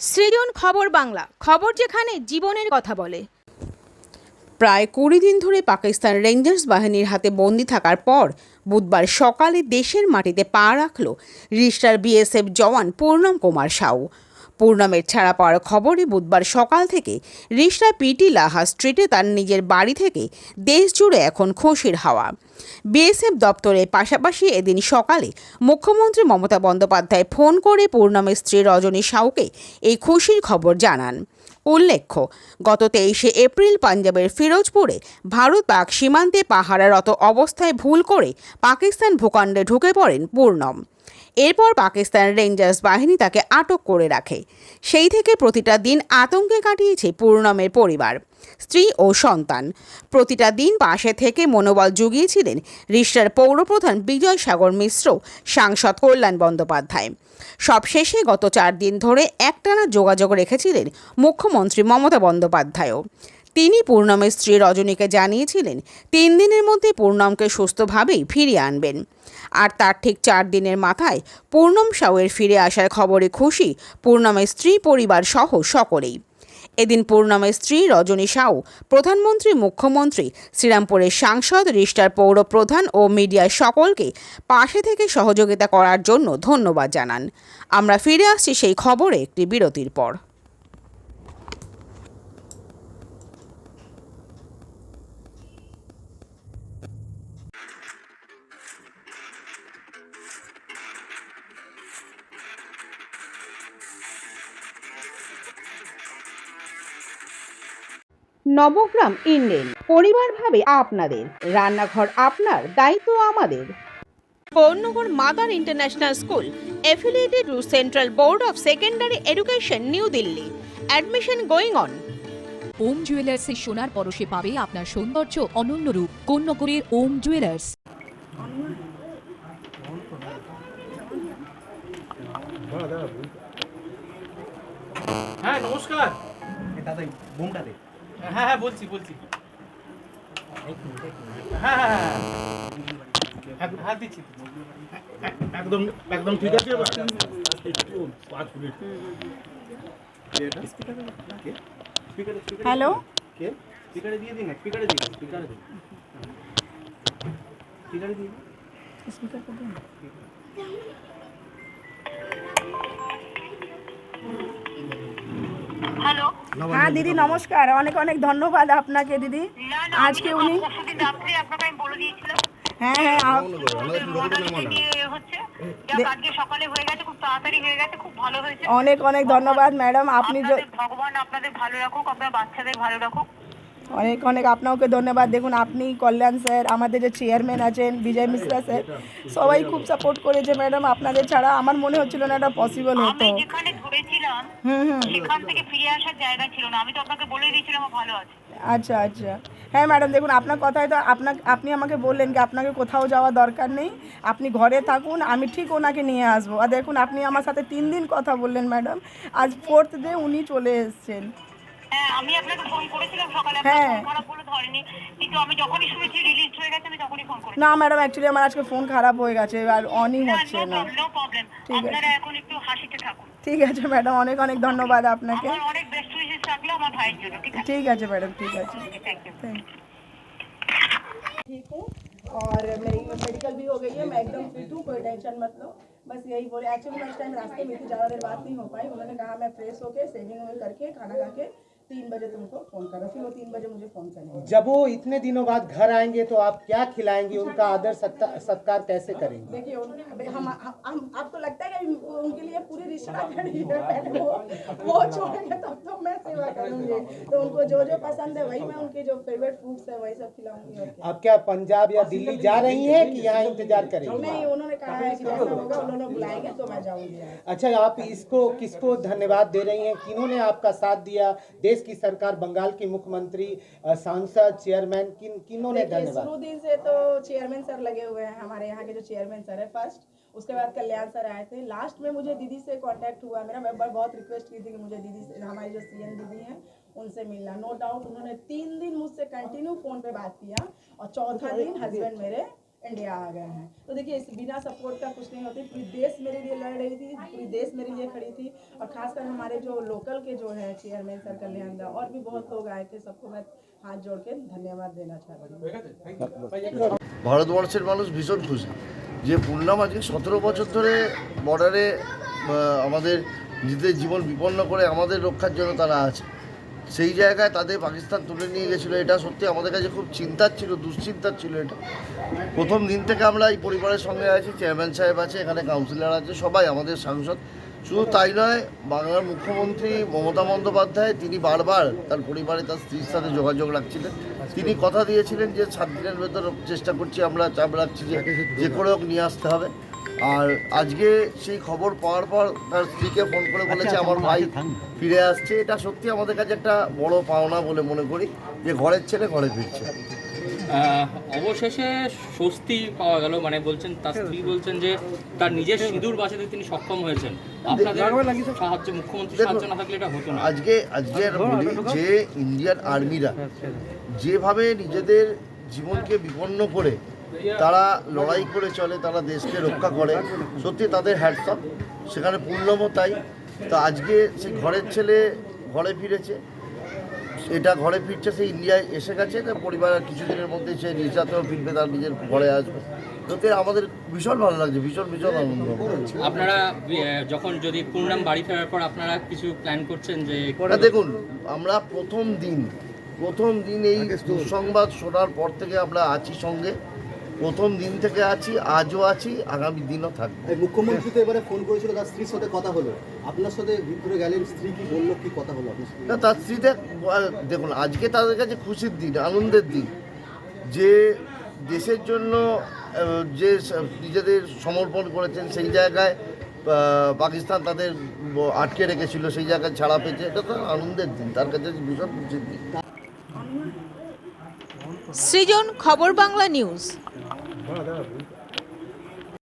সৃজন খবর বাংলা, খবর যেখানে জীবনের কথা বলে। প্রায় কুড়ি দিন ধরে পাকিস্তান রেঞ্জার্স বাহিনীর হাতে বন্দি থাকার পর বুধবার সকালে দেশের মাটিতে পা রাখল রিস্টার বিএসএফ জওয়ান পূর্ণম কুমার সাউ। পূর্ণমের ছাড়া পাওয়ার খবরে বুধবার সকাল থেকে রিস্টা পিটি লাহা স্ট্রিটে তার নিজের বাড়ি থেকে দেশ জুড়ে এখন খুশির হাওয়া। বিএসএফ দপ্তরের পাশাপাশি এদিন সকালে মুখ্যমন্ত্রী মমতা বন্দ্যোপাধ্যায় ফোন করে পূর্ণমের স্ত্রী রজনী সাউকে এই খুশির খবর জানান। উল্লেখ্য, গত তেইশে এপ্রিল পাঞ্জাবের ফিরোজপুরে ভারত পাক সীমান্তে পাহারারত অবস্থায় ভুল করে পাকিস্তান ভূখণ্ডে ঢুকে পড়েন পূর্ণম। এরপর পাকিস্তান রেঞ্জার্স বাহিনী তাকে আটক করে রাখে। সেই থেকে প্রতিটা দিন আতঙ্কে কাটিয়েছে পূর্ণমের পরিবার, স্ত্রী ও সন্তান। প্রতিটা দিন পাশে থেকে মনোবল জুগিয়েছিলেন রিষ্টার পৌরপ্রধান বিজয় সাগর মিশ্র, সাংসদ কল্যাণ বন্দ্যোপাধ্যায়। সবশেষে গত চার দিন ধরে একটানা যোগাযোগ রেখেছিলেন মুখ্যমন্ত্রী মমতা বন্দ্যোপাধ্যায়ও। তিনি পূর্ণমের স্ত্রী রজনীকে জানিয়েছিলেন, তিন দিনের মধ্যে পূর্ণমকে সুস্থভাবেই ফিরিয়ে আনবেন। আর তার ঠিক চার দিনের মাথায় পূর্ণম সাউয়ের ফিরে আসার খবরে খুশি পূর্ণমের স্ত্রী পরিবার সহ সকলেই। এদিন পূর্ণমের স্ত্রী রজনী সাউ, প্রধানমন্ত্রী, মুখ্যমন্ত্রী, শ্রীরামপুরের সাংসদ রিষ্টার পৌর প্রধান ও মিডিয়ার সকলকে পাশে থেকে সহযোগিতা করার জন্য ধন্যবাদ জানান। আমরা ফিরে আসছি সেই খবরে একটি বিরতির পর। নবগ্রাম ইন্ডেন। পরিবার ভাবে আপনাদের রান্নাঘর আপনার দায়িত্ব আমাদের। Pournagar mother international school affiliated to central board of secondary education new Delhi admission going on Om জুয়েলার্সের সোনার পরশে পাবে আপনার সৌন্দর্য অনন্য রূপ কোন্নগরের ওম জুয়েলার্স হ্যাঁ নমস্কার। দাদা বোমটা দে। হ্যাঁ হ্যাঁ বলছি বলছি। হ্যাঁ হ্যাঁ হ্যাঁ হ্যাঁ। দিচ্ছি। একদম একদম ঠিক আছে পাঁচ মিনিট হ্যালো? কে স্পিকারে দিয়ে দিন স্পিকারে দিন স্পিকারে দিন। স্পিকারে দিন। হ্যালো হ্যাঁ দিদি নমস্কার। অনেক অনেক ধন্যবাদ আপনাকে দিদি। আজকে উনি হ্যাঁ হ্যাঁ হয়েছে। অনেক অনেক ধন্যবাদ ম্যাডাম। আপনি যে ভগবান আপনাদের ভালো রাখুক আপনার বাচ্চাদের ভালো রাখুক। অনেক অনেক আপনাকে ধন্যবাদ। দেখুন আপনি কল্যাণ স্যার আমাদের যে চেয়ারম্যান আছেন বিজয় মিশ্রা স্যার সবাই খুব সাপোর্ট করেছে ম্যাডাম। আপনাদের ছাড়া আমার মনে হচ্ছিল না এটা পসিবল হতো। হুম সেখান থেকে ফিরে আসার জায়গা ছিল না। আমি তো আপনাকে বলে দিয়েছিলাম ভালো আছে। আচ্ছা আচ্ছা। হ্যাঁ ম্যাডাম দেখুন আপনার কথায় তো আপনার আপনি আমাকে বললেন কি আপনাকে কোথাও যাওয়া দরকার নেই। আপনি ঘরে থাকুন আমি ঠিক ওনাকে নিয়ে আসব। আর দেখুন আপনি আমার সাথে তিন দিন কথা বললেন ম্যাডাম। আজ ফোর্থ ডে উনি চলে এসছেন। হ্যাঁ আমি আপনাকে ফোন করেছিলাম সকালে হ্যাঁ। আপনার ফোন খারাপ বলে ধরেনি। কিন্তু আমি যখনই শুনেছি রিলিজ হয়ে গেছে আমি তখনই ফোন করেছি। না ম্যাডাম অ্যাকচুয়ালি আমার আজকে ফোন খারাপ হয়ে গেছে আর অনই হচ্ছে না নো। প্রবলেম ঠিক আছে। আপনারা এখন একটু হাসিতে থাকুন। ঠিক আছে ম্যাডাম অনেক অনেক ধন্যবাদ আপনাকে আমার অনেক বেস্ট উইশেস থাকলো আমার ভাইয়ের জন্য ঠিক আছে ঠিক আছে ম্যাডাম ঠিক আছে থ্যাংক ইউ थैंक ठीक हूँ और मेरी मेडिकल भी हो गई है मैं एकदम फिट हूँ कोई टेंशन मत लो बस यही बोले एक्चुअली मैं इस टाइम रास्ते में थी ज़्यादा देर बात नहीं हो पाई उन्होंने कहा मैं फ्रेश होके सेविंग करके खाना खा के तीन बजे तुमको फ़ोन करो फिर वो तीन बजे मुझे फ़ोन करेंगे। जब वो इतने दिनों बाद घर आएँगे तो आप क्या खिलाएँगे? उनका आदर सत्कार कैसे करेंगे? देखिए हम हम हम- आपको लगता है कि उनके लिए पूरी रिश्ता खड़ी है वो वो छोड़ेंगे सेवा तो उनको जो जो पसंद है वही मैं उनके जो फेवरेट फूड्स है वही सब खिलाऊँगी आप क्या पंजाब या दिल्ली जा रही हैं कि यहाँ इंतज़ार करेंगे? नहीं उन्होंने कहा है कि जैसा होगा उन्होंने बुलाएँगे तो मैं जाऊँगी। अच्छा आप इसको किसको धन्यवाद दे रही हैं? किन्होंने आपका साथ दिया? देश की सरकार बंगाल की मुख्यमंत्री सांसद चेयरमैन किन किन्होंने धन्यवाद? शुरू दिन से तो चेयरमैन सर लगे हुए हैं हमारे यहाँ के जो चेयरमैन सर है फ़र्स्ट उसके बाद कल्याण सर आए थे लास्ट में मुझे दीदी से कांटेक्ट हुआ मेरा मैं ब- बहुत रिक्वेस्ट की थी कि मुझे दीदी से हमारी जो सीएम दीदी हैं उनसे मिलना नो डाउट उन्होंने तीन दिन मुझसे कंटिन्यू फोन पे बात किया और चौथा दिन हस्बैंड मेरे इंडिया आ गए हैं तो देखिए इस बिना सपोर्ट का कुछ नहीं होती पूरी देश मेरे लिए लड़ रही थी पूरी देश मेरे लिए खड़ी थी और खासकर हमारे जो लोकल के जो है चेयरमैन सर कल्याण दा और भी बहुत लोग आए थे सबको मैं हाथ जोड़ के धन्यवाद देना चाहती हूँ ভারতবর্ষের মানুষ ভীষণ খুশি যে পূর্ণাম আজকে সতেরো বছর ধরে বর্ডারে আমাদের নিজেদের জীবন বিপন্ন করে আমাদের রক্ষার জন্য তারা আছে। সেই জায়গায় তাদের পাকিস্তান তুলে নিয়ে গেছিল, এটা সত্যি আমাদের কাছে খুব চিন্তার ছিল, দুশ্চিন্তার ছিল এটা। প্রথম দিন থেকে আমরা এই পরিবারের সঙ্গে আছি, চেয়ারম্যান সাহেব আছে, এখানে কাউন্সিলর আছে, সবাই আমাদের সাংসদ। শুধু তাই নয়, বাংলার মুখ্যমন্ত্রী মমতা বন্দ্যোপাধ্যায়, তিনি বারবার তার পরিবারে তার স্ত্রীর সাথে যোগাযোগ রাখছিলেন। তিনি কথা দিয়েছিলেন যে সাত দিনের ভেতর চেষ্টা করছি আমরা চাপ রাখছি যে যে করে হোক নিয়ে আসতে হবে। আর আজকে সেই খবর পাওয়ার পর তার স্ত্রীকে ফোন করে বলেছে আমার ভাই ফিরে আসছে। এটা সত্যি আমাদের কাছে একটা বড় পাওনা বলে মনে করি যে ঘরের ছেলে ঘরে ফিরছে। অবশেষে স্বস্তি পাওয়া গেল। মানে বলছেন তার স্ত্রী বলছেন যে তার নিজের সিঁদুর বাঁচাতে তিনি সক্ষম হয়েছেন। আপনাদের সাহায্য মুখ্যমন্ত্রী সাহায্য না থাকলে এটা হতো না। আজকে আজকে বলি যে ইন্ডিয়ান আর্মিরা যেভাবে নিজেদের জীবনকে বিপন্ন করে তারা লড়াই করে চলে তারা দেশকে রক্ষা করে সত্যি তাদের হ্যাটসঅপ সেখানে পূর্ণম তাই। তো আজকে সে ঘরের ছেলে ঘরে ফিরেছে এটা ঘরে ফিরছে সে ইন্ডিয়ায় এসে গেছে তার পরিবার আর কিছুদিনের মধ্যে সে নির্যাতন ফিরবে তার নিজের ঘরে আসবে। সত্যি আমাদের ভীষণ ভালো লাগছে ভীষণ ভীষণ আনন্দ। আপনারা যখন যদি পূর্ণাম বাড়ি ফেরার পর আপনারা কিছু প্ল্যান করছেন যে ওটা দেখুন আমরা প্রথম দিন প্রথম দিন এই দুঃসংবাদ শোনার পর থেকে আমরা আছি সঙ্গে। প্রথম দিন থেকে আছি আজও আছি আগামী দিনও থাকব। মুখ্যমন্ত্রী তো এবারে ফোন করেছিল তার স্ত্রীর সাথে কথা হলো। আপনার সাথে ভিতরে গেলেন স্ত্রী কি বলল কি কথা হলো না তার স্ত্রীতে দেখুন আজকে তাদের কাছে খুশির দিন আনন্দের দিন। যে দেশের জন্য যে নিজেদের সমর্পণ করেছেন সেই জায়গায় পাকিস্তান তাদের আটকে রেখেছিল সেই জায়গায় ছাড়া পেয়েছে এটা তো আনন্দের দিন তার কাছে ভীষণ খুশির দিন। সৃজন খবর বাংলা নিউজ। Maravilha.